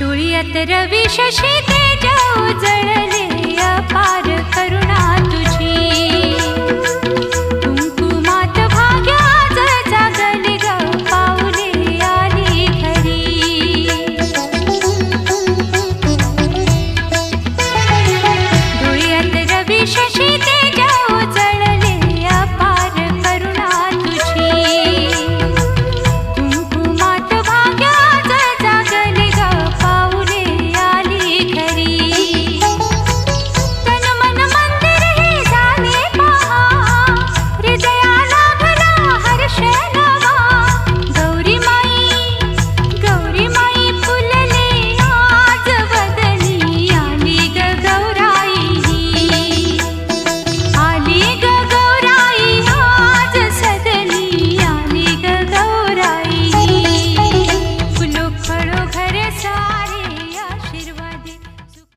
डोळ्यात रवी शशी ते जळले.